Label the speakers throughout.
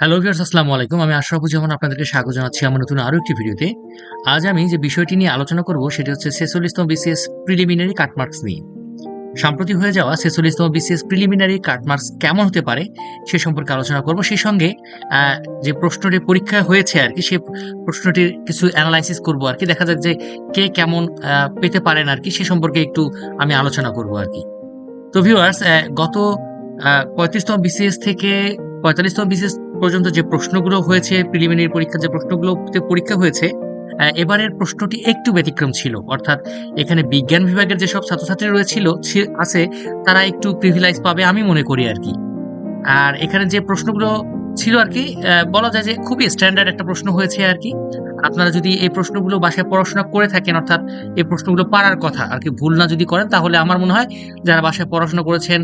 Speaker 1: Hello viewers আসসালামু আলাইকুম। আমি আশরাফুজ্জামান, আপনাদেরকে স্বাগত জানাচ্ছি আমার নতুন আরও একটি ভিডিওতে। আজ আমি যে বিষয়টি নিয়ে আলোচনা করব, সেটি হচ্ছে ছেচল্লিশতম বিসিএস প্রিলিমিনারি কাটমার্কস নিয়ে। সাম্প্রতিক হয়ে যাওয়া ছেচল্লিশতম বিসিএস প্রিলিমিনারি কাটমার্কস কেমন হতে পারে, সে সম্পর্কে আলোচনা করব। সেই সঙ্গে যে প্রশ্নটি পরীক্ষা হয়েছে আর কি, সে প্রশ্নটির কিছু অ্যানালাইসিস করব আর কি। দেখা যাক যে কে কেমন পেতে পারেন আর কি, সে সম্পর্কে একটু আমি আলোচনা করব আর কি। তো ভিউয়ার্স গত পঁয়ত্রিশতম বিসিএস থেকে পঁয়তাল্লিশতম বিসিএস পর্যন্ত যে প্রশ্নগুলো হয়েছে প্রিলিমিনারি পরীক্ষার যে প্রশ্নগুলোতে পরীক্ষা হয়েছে এবারের প্রশ্নটি একটু ব্যতিক্রম ছিল। অর্থাৎ এখানে বিজ্ঞান বিভাগের যেসব ছাত্রছাত্রী রয়েছিল আছে, তারা একটু প্রিভিলাইজ পাবে আমি মনে করি আর কি। আর এখানে যে প্রশ্নগুলো ছিল আর কি বলা যায় যে খুবই স্ট্যান্ডার্ড একটা প্রশ্ন হয়েছে আর কি। আপনারা যদি এই প্রশ্নগুলো বাসায় পড়াশোনা করে থাকেন, অর্থাৎ এই প্রশ্নগুলো পারার কথা আর কি, ভুল না যদি করেন, তাহলে আমার মনে হয় যারা বাসায় পড়াশোনা করেছেন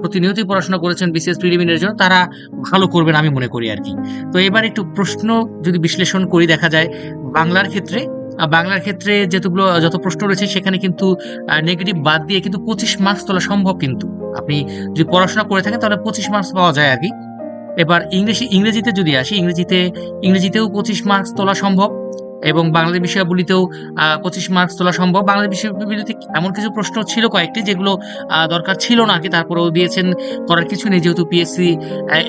Speaker 1: প্রতিনিয়তই পড়াশোনা করেছেন বিশেষ প্রিলিমিনারির জন্য, তারা ভালো করবেন আমি মনে করি আর কি। তো এবার একটু প্রশ্ন যদি বিশ্লেষণ করি দেখা যায়, বাংলার ক্ষেত্রে বাংলার ক্ষেত্রে যতগুলো যত প্রশ্ন রয়েছে সেখানে কিন্তু নেগেটিভ বাদ দিয়ে কিন্তু পঁচিশ মার্কস তোলা সম্ভব কিন্তু। আপনি যদি পড়াশোনা করে থাকেন তাহলে পঁচিশ মার্কস পাওয়া যায় আর কি। এবার ইংলিশ, ইংরেজিতে যদি আসি, ইংরেজিতে, ইংরেজিতেও পঁচিশ মার্কস তোলা সম্ভব। এবং বাংলা বিষয়াবলিতেও পঁচিশ মার্কস তোলা সম্ভব। বাংলা বিষয়াবলিতে এমন কিছু প্রশ্ন ছিল কয়েকটি যেগুলো দরকার ছিল না কি তারপরেও দিয়েছেন। করার কিছু নেই যেহেতু পিএসসি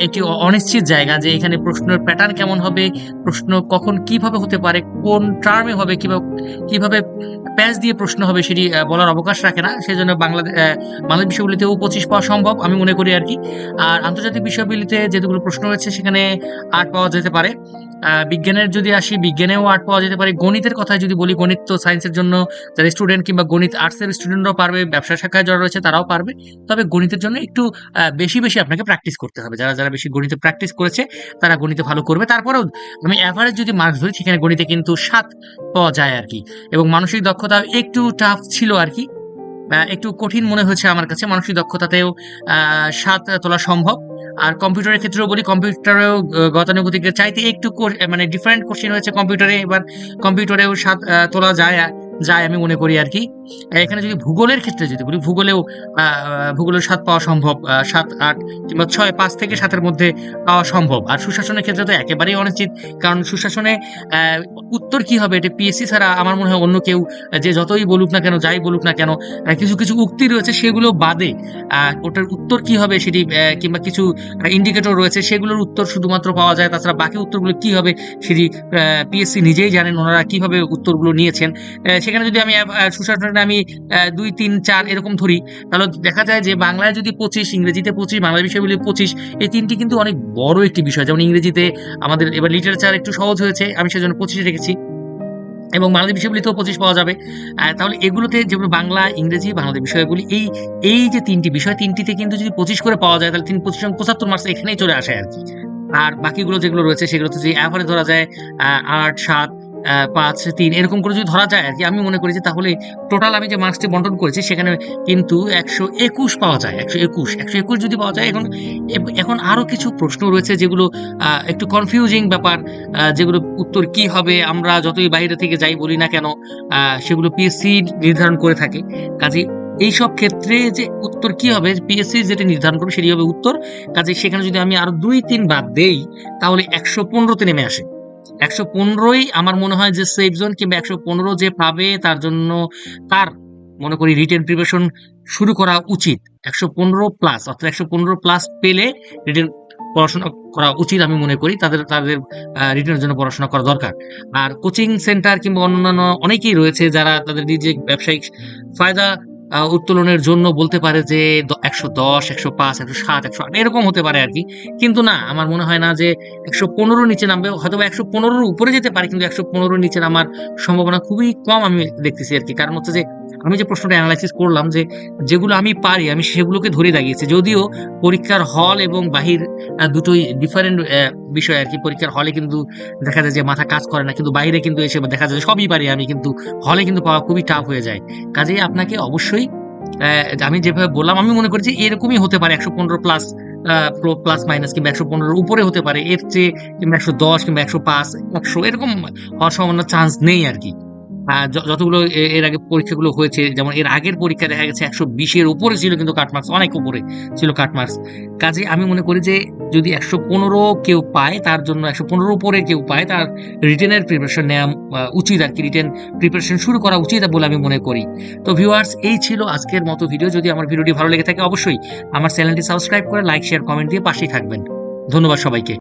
Speaker 1: একটি অনিশ্চিত জায়গা যে এখানে প্রশ্নের প্যাটার্ন কেমন হবে প্রশ্ন কখন কীভাবে হতে পারে কোন টার্মে হবে কীভাবে কীভাবে প্যাচ দিয়ে প্রশ্ন হবে সেটি বলার অবকাশ রাখে না। সেই জন্য বাংলা আহ, বাংলা বিষয়গুলিতেও পঁচিশ পাওয়া সম্ভব আমি মনে করি আর কি। আর আন্তর্জাতিক বিষয়গুলিতে যেগুলো প্রশ্ন রয়েছে সেখানে আট পাওয়া যেতে পারে। বিজ্ঞানের যদি আসি, বিজ্ঞানেও আর্ট পাওয়া যেতে পারে। গণিতের কথায় যদি বলি, গণিত তো সায়েন্সের জন্য যারা স্টুডেন্ট কিংবা গণিত আর্টসের স্টুডেন্টরাও পারবে, ব্যবসা শাখায় যারা রয়েছে তারাও পারবে। তবে গণিতের জন্য একটু বেশি বেশি আপনাকে প্র্যাকটিস করতে হবে। যারা যারা বেশি গণিতে প্র্যাকটিস করেছে, তারা গণিতে ভালো করবে। তারপরেও আমি অ্যাভারেজ যদি মার্কস ধরি, সেখানে গণিতে কিন্তু সাত পাওয়া যায় আর কি। এবং মানসিক দক্ষতা একটু টাফ ছিল আর কি। একটু কঠিন মনে হয়েছে আমার কাছে। মানসিক দক্ষতাতেও সাত তোলা সম্ভব। আর কম্পিউটারের ক্ষেত্রেও বলি কম্পিউটারেও গতানুগতিক গতানুগতিকের চাইতে একটু মানে ডিফারেন্ট কোশ্চেন হয়েছে কম্পিউটারে এবার কম্পিউটারেও সাত তোলা যায়। যায় আমি মনে করি আর কি এখানে যদি ভূগোলের ক্ষেত্রে যদি বলি, ভূগোলেও ভূগোলের সাত পাওয়া সম্ভব সাত, আট কিংবা ছয়, পাঁচ থেকে সাতের মধ্যে পাওয়া সম্ভব। আর সুশাসনের ক্ষেত্রে তো একেবারেই অনিশ্চিত কারণ সুশাসনে উত্তর কি হবে? এটা পিএসসি ছাড়া আমার মনে হয় অন্য কেউ, যে যতই বলুক না কেন, যাই বলুক না কেন কিছু কিছু উক্তি রয়েছে সেগুলো বাদে ওটার উত্তর কি হবে সেটি কিংবা কিছু ইন্ডিকেটর রয়েছে সেগুলোর উত্তর শুধুমাত্র পাওয়া যায়। তাছাড়া বাকি উত্তরগুলো কি হবে সেটি পিএসসি নিজেই জানেন ওনারা কীভাবে উত্তরগুলো নিয়েছেন। সেখানে যদি আমি আহ, সুশাসনে আমি দুই তিন চার এরকম ধরি তাহলে দেখা যায় যে বাংলায় যদি পঁচিশ ইংরেজিতে পঁচিশ বাংলা বিষয়গুলি পঁচিশ এই তিনটি কিন্তু অনেক বড় একটি বিষয়। যেমন ইংরেজিতে আমাদের এবার লিটারেচার একটু সহজ হয়েছে আমি সেজন্য পঁচিশে রেখেছি। এবং বাংলাদেশ বিষয়গুলিতেও পঁচিশ পাওয়া যাবে। তাহলে এগুলোতে যেমন বাংলা ইংরেজি বাংলাদেশ বিষয়গুলি এই এই যে তিনটি বিষয় তিনটিতে কিন্তু যদি পঁচিশ করে পাওয়া যায় তাহলে তিন পঁচিশ পঁচাত্তর মার্কস এখানেই চলে আসে আর কি। আর বাকিগুলো যেগুলো রয়েছে সেগুলোতে যে অ্যাভারেজ ধরা যায় আট সাত পাঁচ, তিন, এরকম করে যদি ধরা যায় আর কি, আমি মনে করি যে তাহলে টোটাল আমি যে মার্কসটি বন্টন করেছি, সেখানে কিন্তু একশো একুশ পাওয়া যায়, একশো একুশ একশো একুশ যদি পাওয়া যায়, এখন এখন আরও কিছু প্রশ্ন রয়েছে যেগুলো একটু কনফিউজিং ব্যাপার যেগুলো উত্তর কি হবে, আমরা যতই বাইরে থেকে যাই বলি না কেন সেগুলো পিএসসি নির্ধারণ করে থাকে। কাজে এই সব ক্ষেত্রে যে উত্তর কি হবে পিএসসি যেটা নির্ধারণ করবে সেটি হবে উত্তর। কাজে সেখানে যদি আমি আরও দুই, তিন বাদ দেই, তাহলে একশো পনেরোতে নেমে আসে। একশো পনেরোই আমার মনে হয় যে সেফ জোন কিংবা একশো পনেরো যে পাবে তার জন্য তার, মনে করি রিটেন প্রিপারেশন শুরু করা উচিত। একশো পনেরো প্লাস অর্থাৎ একশো পনেরো প্লাস পেলে রিটেন পড়াশোনা করা উচিত আমি মনে করি। তাদের তাদের রিটেনের জন্য পড়াশোনা করা দরকার। আর কোচিং সেন্টার কিংবা অন্যান্য অনেকেই রয়েছে যারা তাদের নিজে ব্যবসায়িক ফায়দা উত্তোলনের জন্য বলতে পারে যে একশো দশ, একশো পাঁচ, একশো সাত, একশো আট, এরকম হতে পারে আর কি। কিন্তু না, আমার মনে হয় না যে একশো পনেরো নিচে নামবে হয়তো একশো পনেরোর উপরে যেতে পারে, কিন্তু একশো পনেরোর নিচে নামার সম্ভাবনা খুবই কম আমি দেখতেছি আর কি। কারণ হচ্ছে যে আমি যে প্রশ্নটা অ্যানালাইসিস করলাম যে যেগুলো আমি পারি, আমি সেগুলোকে ধরে দাগিয়েছি। যদিও পরীক্ষার হল এবং বাহির দুটোই ডিফারেন্ট বিষয় আর কি। পরীক্ষার হলে কিন্তু দেখা যায় যে মাথা কাজ করে না, কিন্তু বাইরে কিন্তু এসে দেখা যায় সবই পারি আমি, কিন্তু হলে কিন্তু পাওয়া খুবই টাফ হয়ে যায়। কাজেই আপনাকে অবশ্যই আমি যেভাবে বললাম, আমি মনে করি যে এরকমই হতে পারে একশো পনেরো প্লাস প্লাস মাইনাস কিংবা একশো পনেরোর উপরে হতে পারে। এর চেয়ে কিংবা একশো দশ কিংবা একশো পাঁচ, একশো এরকম হওয়ার সম্ভাবনা চান্স নেই আর কি। যতগুলো এর আগে পরীক্ষাগুলো হয়েছে, যেমন এর আগের পরীক্ষা দেখা গেছে একশো বিশের উপরে ছিল কিন্তু কাটমার্কস অনেক উপরে ছিল কাটমার্কস কাজে আমি মনে করি যে যদি একশো পনেরো কেউ পায়, তার জন্য একশো পনেরো উপরে কেউ পায়, তার রিটেনের প্রিপারেশন নেওয়া উচিত আর কি রিটেন প্রিপারেশন শুরু করা উচিত বলে আমি মনে করি। তো ভিউয়ার্স এই ছিল আজকের মতো ভিডিও যদি আমার ভিডিওটি ভালো লেগে থাকে, অবশ্যই আমার চ্যানেলটি সাবস্ক্রাইব করে লাইক শেয়ার কমেন্ট দিয়ে পাশেই থাকবেন। ধন্যবাদ সবাইকে।